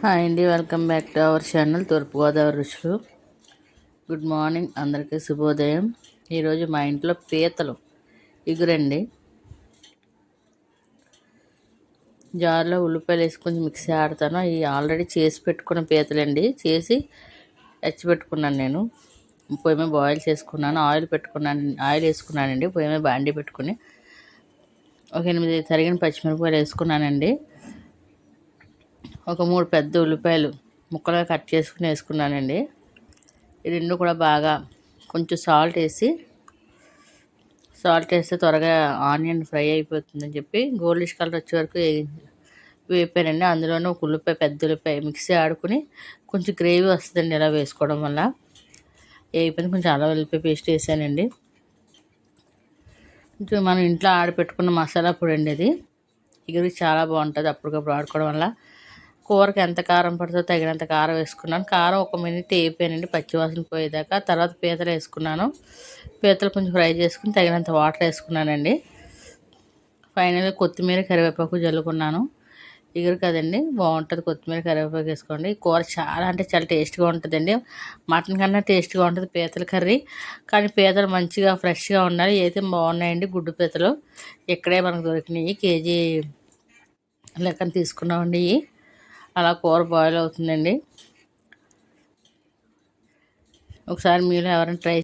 Hi అండి welcome back to our channel Thoorpu Godavari రుచులు. Good morning అందరికీ శుభోదయం. ఈరోజు మా ఇంట్లో పీతలు ఇగురండి జార్లో ఉల్లిపాయలు వేసి కొంచెం మిక్సీ ఆడతాను. ఈ ఆల్రెడీ చేసి పెట్టుకున్న పీతలండి. చేసి ఎచ్చి పెట్టుకున్నాను నేను. పొయ్యి మీద బాయిల్ చేసుకున్నాను. ఆయిల్ పెట్టుకున్నాను ఆయిల్ వేసుకున్నానండి. పొయ్యి మీద బాండీ పెట్టుకుని ఒక ఎనిమిది తరిగిన పచ్చిమిరపకాయలు వేసుకున్నానండి. ఒక మూడు పెద్ద ఉల్లిపాయలు ముక్కలుగా కట్ చేసుకుని వేసుకున్నానండి. ఈ రెండు కూడా బాగా కొంచెం సాల్ట్ వేసి సాల్ట్ వేస్తే త్వరగా ఆనియన్ ఫ్రై అయిపోతుందని చెప్పి గోల్డిష్ కలర్ వచ్చే వరకు వేపానండి. అందులోనే ఒక ఉల్లిపాయ పెద్ద ఉల్లిపాయ మిక్సీ ఆడుకుని కొంచెం గ్రేవీ వస్తుందండి ఇలా వేసుకోవడం వల్ల. వేయిపోయింది కొంచెం అలా ఉల్లిపాయ పేస్ట్ వేసానండి. కొంచెం మనం ఇంట్లో ఆడపెట్టుకున్న మసాలా పొడి అండి అది. ఇగరికి చాలా బాగుంటుంది అప్పటికప్పుడు ఆడుకోవడం వల్ల. కూరకి ఎంత కారం పడుతుందో తగినంత కారం వేసుకున్నాను. కారం ఒక మినిట్ వేయిపోయానండి పచ్చివాసన పోయేదాకా. తర్వాత పీతలు వేసుకున్నాను. పీతలు కొంచెం ఫ్రై చేసుకుని తగినంత వాటర్ వేసుకున్నానండి. ఫైనల్గా కొత్తిమీర కరివేపాకు జల్లుకున్నాను. ఇగురు కదండి బాగుంటుంది కొత్తిమీర కరివేపాకు వేసుకోండి. కూర చాలా అంటే చాలా టేస్ట్గా ఉంటుందండి. మటన్ కన్నా టేస్ట్గా ఉంటుంది పీతల కర్రీ. కానీ పీతలు మంచిగా ఫ్రెష్గా ఉండాలి. అయితే బాగున్నాయండి గుడ్డు పీతలు ఇక్కడే మనకు దొరికినాయి. కేజీ లెక్కన తీసుకున్నామండి అలా కూర బాయిల్ అవుతుందండి. ఒకసారి మీరు ఎవరైనా ట్రై